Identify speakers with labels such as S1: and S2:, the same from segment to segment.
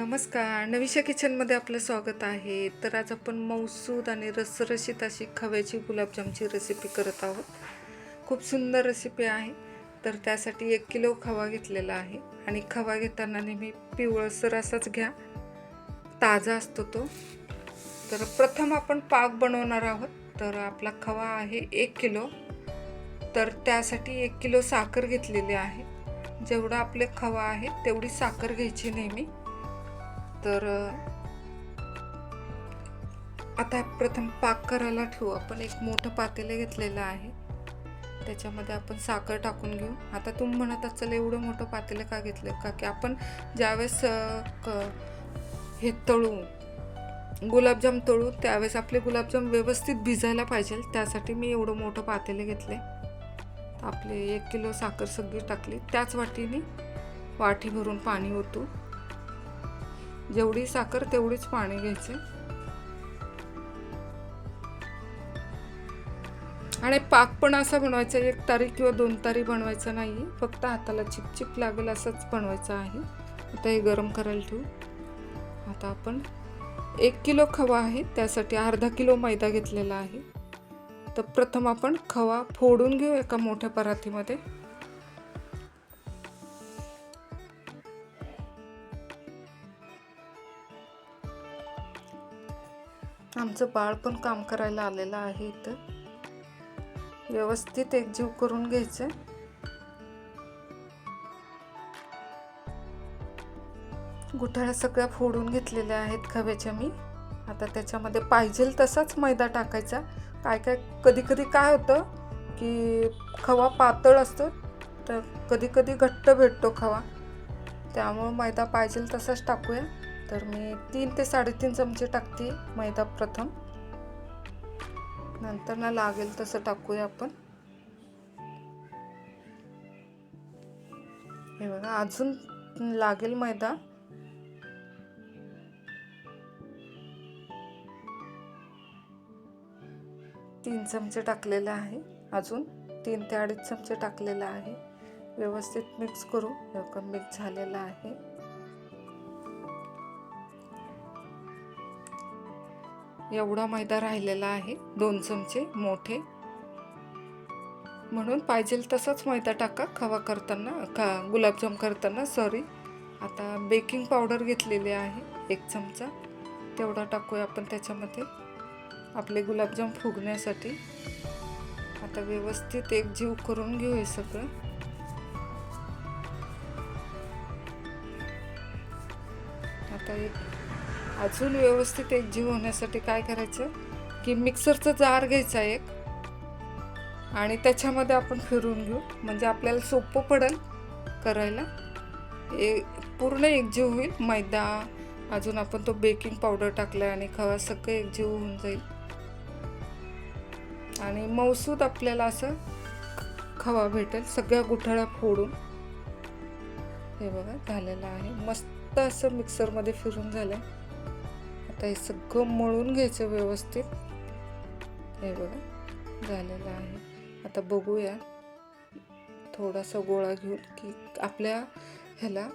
S1: नमस्कार. नविशा किचनमध्ये आपलं स्वागत आहे. तर आज आपण मौसूद आणि रसरशीत अशी खव्याची गुलाबजामची रेसिपी करत आहोत. खूप सुंदर रेसिपी आहे. तर त्यासाठी एक किलो खवा घेतलेला आहे. आणि खवा घेताना नेहमी पिवळसर असाच घ्या. ताजा असतो तो. तर प्रथम आपण पाक बनवणार आहोत. तर आपला खवा आहे एक किलो. तर त्यासाठी एक किलो साखर घेतलेली आहे. जेवढा आपले खवा आहे तेवढी साखर घ्यायची नेहमी. तर आता प्रथम पाक करायला ठेवू. आपण एक मोठं पातेलं घेतलेलं आहे. त्याच्यामध्ये आपण साखर टाकून घेऊ. आता तुम्ही म्हणत असाल एवढं मोठं पातेलं का घेतलं? का की आपण ज्यावेळेस क- हे तळू गुलाबजाम तळू त्यावेळेस आपले गुलाबजाम व्यवस्थित भिजायला पाहिजे. त्यासाठी मी एवढं मोठं पातेलं घेतले आपले एक किलो साखर सगळी टाकली. त्याच वाटीने वाटी भरून पाणी ओतू. जेवढी साखर तेवढीच पाणी घ्यायचे. आणि पाक पण असा बनवायचा एक तारी किंवा दोन तारी बनवायचा नाही फक्त हाताला चिपचिप लागेल असंच बनवायचं आहे. आता हे गरम करायला ठेवू. आता आपण एक किलो खवा आहे त्यासाठी अर्धा किलो मैदा घेतलेला आहे. तर प्रथम आपण खवा फोडून घेऊ एका मोठ्या परातीमध्ये. आमचं बाळ पण काम करायला आलेलं आहे इथं. व्यवस्थित एकजीव करून घ्यायचं गुठाळ्या सगळ्या फोडून घेतलेल्या आहेत खव्याच्या मी. आता त्याच्यामध्ये पाहिजेल तसाच मैदा टाकायचा. काय काय कधी कधी काय होतं की खवा पातळ असतो तर कधी कधी घट्ट भेटतो खवा. त्यामुळं मैदा पाहिजेल तसाच टाकूया. तर मी तीन ते साडेतीन चमचे टाकते मैदा प्रथम. नंतर ना लागेल तसं टाकूया आपण. हे बघा अजून लागेल मैदा. तीन चमचे टाकलेले आहे. अजून तीन ते अडीच चमचे टाकलेला आहे. व्यवस्थित मिक्स करू. मिक्स झालेला आहे. एवढा मैदा राहिलेला आहे दोन चमचे मोठे. म्हणून पाहिजे तसाच मैदा टाका खवा करताना का गुलाबजाम करताना सॉरी आता बेकिंग पावडर घेतलेली आहे एक चमचा. तेवढा टाकूया आपण त्याच्यामध्ये. आपले गुलाबजाम फुगण्यासाठी. आता व्यवस्थित एक जीव करून घेऊ सगळं. आता एक अजून व्यवस्थित एक जीव होण्यासाठी काय करायचं? की मिक्सरचं जार घ्यायचा एक. आणि त्याच्यामध्ये आपण फिरून घेऊ. म्हणजे आपल्याला सोपं पडेल करायला. ए पूर्ण एकजीव होईल. मैदा अजून आपण तो बेकिंग पावडर टाकला आणि खवा सगळं एकजीव होऊन जाईल. आणि मौसूद आपल्याला असं खवा भेटेल. सगळ्या गुठळ्या फोडून. हे बघा झालेलं आहे. मस्त असं मिक्सरमध्ये फिरून झालं आहे आता हे सगळं मळून घ्यायचं व्यवस्थित. हे बघा झालेलं आहे. आता बघूया. थोडासा गोळा घेऊन की आपल्या ह्याला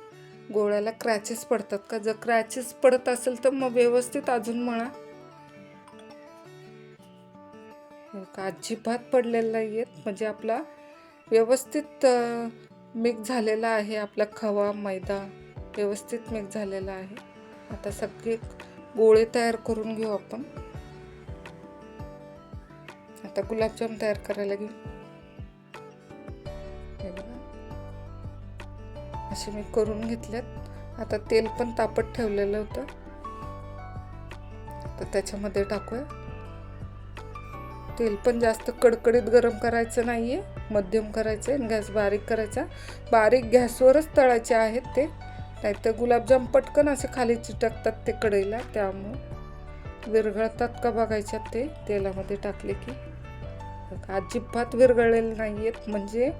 S1: गोळ्याला क्रॅचेस पडतात का? जर क्रॅचेस पडत असेल तर मग व्यवस्थित अजून मळा. का अजिबात पडलेला नाही आहेत म्हणजे आपला व्यवस्थित मिक्स झालेला आहे. आपला खवा मैदा व्यवस्थित मिक्स झालेला आहे. आता सगळे गोळे तयार करून घेऊ आपण. आता गुलाबजाम तयार करायला घेऊ. असे मी करून घेतल्यात. आता तेल पण तापत ठेवलेलं होतं. तर त्याच्यामध्ये टाकूया. तेल पण जास्त कडकडीत गरम करायचं नाही आहे मध्यम करायचं आहे गॅस बारीक करायचा. बारीक गॅसवरच तळायचे आहेत ते. नाहीतर गुलाबजाम पटकन असे खाली चिटकतात ते कढईला त्यामुळं विरघळतात का बघायच्यात ते? तेलामध्ये टाकले की. अजिबात विरघळलेले नाही आहेत म्हणजे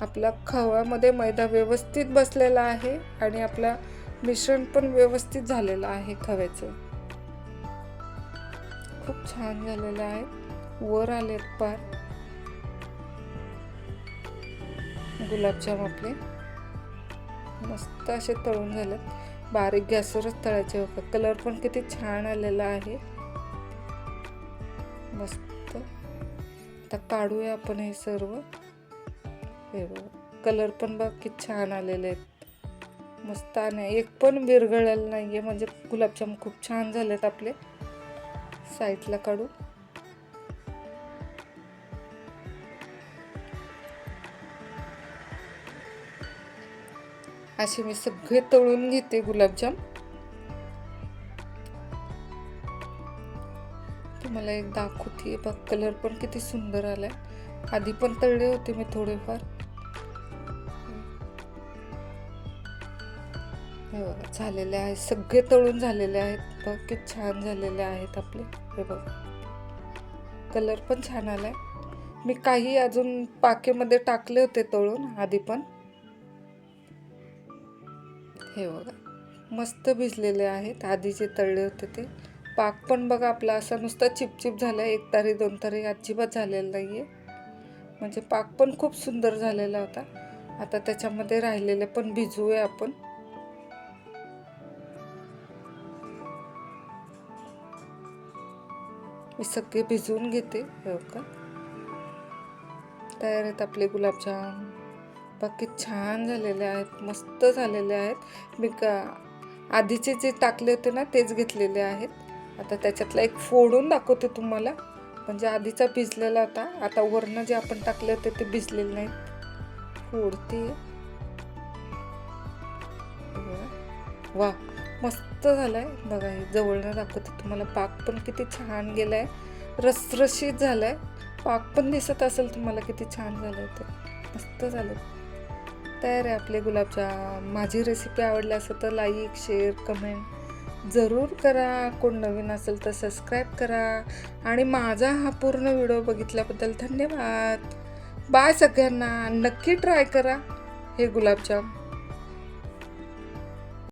S1: आपला खव्यामध्ये मैदा व्यवस्थित बसलेला आहे आणि आपला मिश्रण पण व्यवस्थित झालेलं आहे खव्याचं. खूप छान झालेलं आहे. वर आलेत पार. गुलाबजाम आपले. मस्त असे तळून झालेत. बारीक गॅसवरच तळायचे होते कलर पण किती छान आलेला आहे. मस्त. आता काढूया आपण हे सर्व. हे बघा. कलर पण बघ किती छान आलेले आहेत. मस्त आणि एक पण विरघळलेलं नाही आहे म्हणजे गुलाबजाम खूप छान झालेत आपले. साईडला काढू. असे मी सगळे तळून घेते गुलाबजाम. तुम्हाला एक दाखवते बघ कलर पण किती सुंदर आलाय. आधी पण तळले होते मी थोडेफार. झालेले आहेत सगळे तळून झालेले आहेत. बघ किती छान झालेले आहेत आपले. हे बघ कलर पण छान आलाय. मी काही अजून पाकेमध्ये टाकले होते तळून आधी पण. हे बघा. मस्त भिजलेले आहेत. आधी जे तळले होते ते. पाक पण बघा आपला असा नुसता चिपचिप झाला एक तारी दोन तारी अजिबात झालेला नाही आहे म्हणजे पाक पण खूप सुंदर झालेला होता. आता त्याच्यामध्ये राहिलेले पण भिजवूया आपण. मी सगळे भिजवून घेते. हो का तयार आहेत आपले गुलाबजाम. बाकी छान झालेले आहेत मस्त झालेले आहेत. मी का आधीचे जे टाकले होते ना तेच घेतलेले आहेत. आता त्याच्यातला एक फोडून दाखवते तुम्हाला. म्हणजे आधीचा भिजलेला होता आता वरनं जे आपण टाकले होते ते भिजलेले नाहीत. फोडते. वा मस्त झालाय. बघा हे जवळनं दाखवते तुम्हाला. पाक पण किती छान गेलाय. रसरशीत झालाय. पाक पण दिसत असेल तुम्हाला किती छान झालंय ते. मस्त झालं तयार आहे आपले गुलाबजाम माझी रेसिपी आवडली असेल तर लाईक शेअर कमेंट जरूर करा. कोण नवीन असेल तर सबस्क्राईब करा. आणि माझा हा पूर्ण व्हिडिओ बघितल्याबद्दल धन्यवाद. बाय सगळ्यांना. नक्की ट्राय करा हे गुलाबजाम.